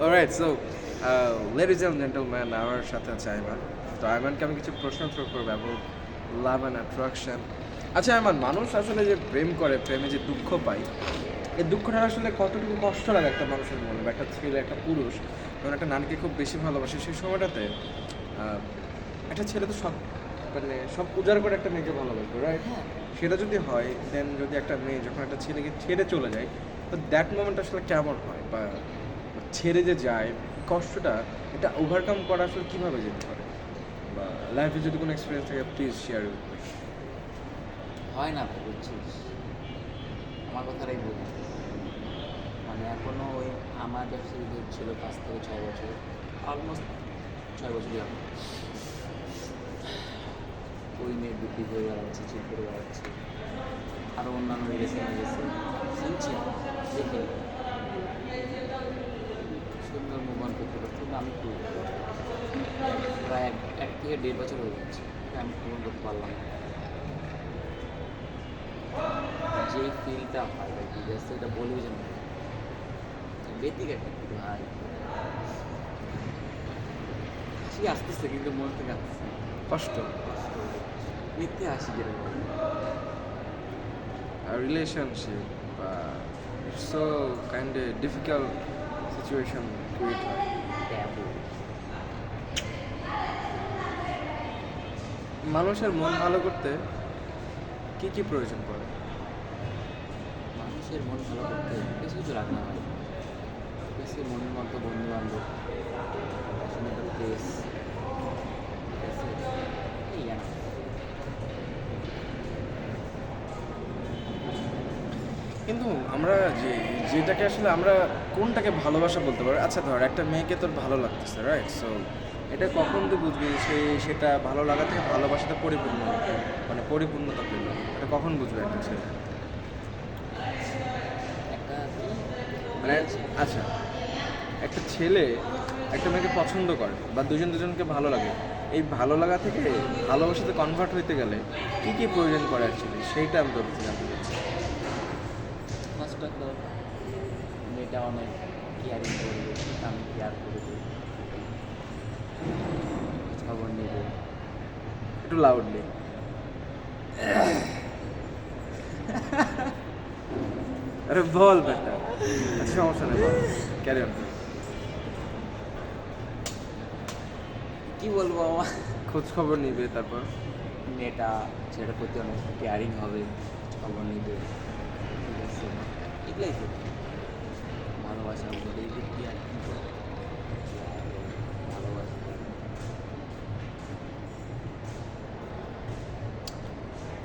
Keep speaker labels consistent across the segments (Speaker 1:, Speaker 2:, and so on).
Speaker 1: Alright so ladies and gentleman আমার সাথে আছে আইমান তো আইমানকে আমি কিছু প্রশ্ন থ্রো করব অ্যাবাউট লাভ অ্যান্ড অ্যাট্রাকশন আচ্ছা আইমান মানুষ আসলে যে প্রেম করে প্রেমে যে দুঃখ পায় এই দুঃখটা আসলে কতটুকু কষ্ট লাগে একটা মানুষের মনে বা একটা ছেলে একটা পুরুষ? যখন একটা নারীকে খুব বেশি ভালোবাসে সেই সময়টাতে একটা ছেলে তো সব মানে সব উজাড় করে একটা মেয়েকে ভালোবাসবে রাইট
Speaker 2: হ্যাঁ।
Speaker 1: সেটা যদি হয় দেন যদি একটা মেয়ে যখন একটা ছেলেকে ছেড়ে চলে যায় তো দ্যাট মোমেন্ট আসলে কেমন হয়? বা ছেড়ে যে যায়, কষ্টটা, এটা ওভারকাম করা আসলে কীভাবে যেতে পারে? বা লাইফে যদি কোনো এক্সপিরিয়েন্স থাকে প্লিজ শেয়ার
Speaker 2: হয় না আমার কথাটাই বলি। মানে এখনও ওই আমার ব্যবসা যদি ছিল পাঁচ থেকে ছয় বছর অলমোস্ট ছয় বছর যাবে ওই মেয়ে বিক্রি করে বেড়াচ্ছে চিট করে বেড়াচ্ছে আরও অন্যান্য রিলেশনে গেছে শুনছি। সুন্দর মুভমান করতে করতে কিন্তু আমি খুব প্রায় এক এক থেকে দেড় বছর হয়ে যাচ্ছে। আমি পূরণ করতে পারলাম না। যে ফিলটা হয় ঠিক আছে এটা বলব যে না বেদিক একটা কি ভাই। হাসি আসতেছে কিন্তু মন থেকে আসতেছে
Speaker 1: কষ্ট।
Speaker 2: মিথ্যে হাসি যেরকম
Speaker 1: রিলেশনশিপ বা so kind difficult situation create হয়
Speaker 2: ট্যাবু
Speaker 1: মানুষের মন ভালো করতে কি কি প্রয়োজন পড়ে?
Speaker 2: মানুষের মন ভালো করতে বেশি কিছু রাখে না বেশি মনের মতো বন্ধু বান্ধব প্লেস ঠিক এই
Speaker 1: কিন্তু আমরা যে, যেটাকে আসলে আমরা কোনটাকে ভালোবাসা বলতে পারি আচ্ছা ধর একটা মেয়েকে তোর ভালো লাগতেছে রাইট সো এটা কখন তুই বুঝবি সে, সেটা ভালো লাগা থেকে ভালোবাসাতে পরিপূর্ণ মানে পরিপূর্ণতা পেল? এটা কখন বুঝবে একটা ছেলে? মানে আচ্ছা একটা ছেলে একটা মেয়েকে পছন্দ করে বা দুজন দুজনকে ভালো লাগে, এই ভালো লাগা থেকে ভালোবাসাতে কনভার্ট হইতে গেলে কি কি প্রয়োজন করে অ্যাকচুয়ালি সেইটা আমি তোর জানতে চাচ্ছি।
Speaker 2: অফ মেয়েটা অনেক কেয়ারিং করবে আমি কেয়ার করব খবর নেবে
Speaker 1: একটু লাউডলি আরে বল বেটা আচ্ছা সমস্যা নেই বল। ক্যারি অন
Speaker 2: কি বলব আমার
Speaker 1: খোঁজ খবর নিবে তারপর?
Speaker 2: মেয়েটা ছেলেটার প্রতি অনেক কেয়ারিং হবে খবর নেবে। এগুলাই তো ভালোবাসা বলে যে কি আর কি ভালোবাসা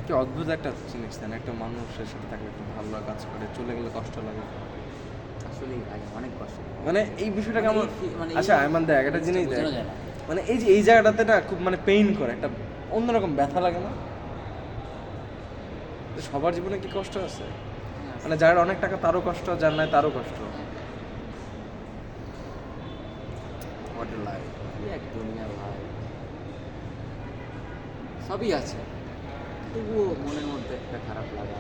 Speaker 1: কি অদ্ভুত একটা জিনিস দেন একটা মানুষের সাথে থাকলে একটু ভালো লাগা কাজ করে চলে গেলে কষ্ট লাগে।
Speaker 2: আসলেই অনেক কষ্ট।
Speaker 1: মানে এই বিষয়টাকে
Speaker 2: মানে ফি- মানে
Speaker 1: আচ্ছা দেখ একটা জিনিস দেখ। মানে এই যে এই জায়গাটাতে না খুব মানে পেইন করে একটা অন্যরকম ব্যথা লাগে না? সবার জীবনে কি কষ্ট আছে? মানে যার অনেক টাকা তারও কষ্ট যার নাই তারও কষ্ট।
Speaker 2: সবই আছে। তবুও মনের মধ্যে একটা খারাপ লাগা।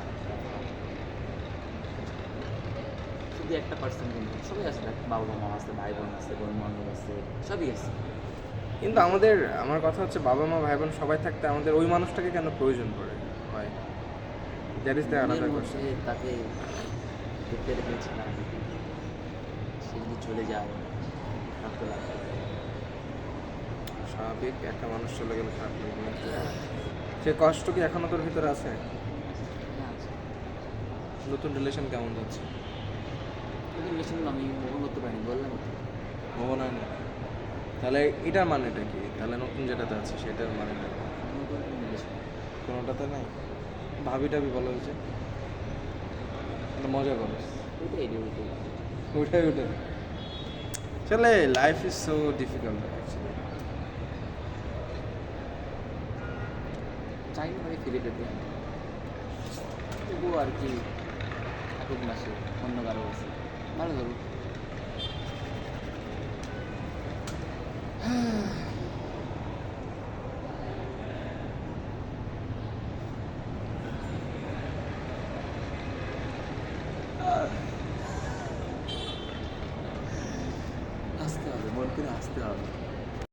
Speaker 2: শুধু একটা পার্সেন্ট কিন্তু। সবই আছে বাবা মা আছে ভাই বোন আছে বন্ধু বান্ধব আছে সবই আছে।
Speaker 1: কিন্তু আমাদের আমার কথা হচ্ছে বাবা মা ভাই বোন সবাই থাকতে আমাদের ওই মানুষটাকে কেন প্রয়োজন পড়ে? দ্যাট ইজ দ্য কোশ্চেন
Speaker 2: তাকে দেখতে রেখেছিলাম সে যদি চলে যায় খারাপ
Speaker 1: স্বাভাবিক একটা মানুষ চলে গেলে খারাপ লাগবে সে কষ্ট কি এখনও তোর ভিতরে আছে? নতুন রিলেশন কেমন যাচ্ছে?
Speaker 2: কিন্তু রিলেশন আমি মোহন করতে পারিনি বললাম তো।
Speaker 1: হয় না তাহলে এটার মানেটা কি? তাহলে নতুন যেটাতে আছে সেটার মানেটা?
Speaker 2: নতুন
Speaker 1: কোনোটাতে নাই? ভাবি টাবি বলা হয়েছে। মজা করো।
Speaker 2: ওইটাই রে ওইটাই
Speaker 1: ওটাই ওটাই চলে life is so difficult actually
Speaker 2: চাই না ভাই ফিরে পেতে তবুও আর কি থাকুক না সে অন্য কারও আছে। ভালো ধরুক করে আসতে হবে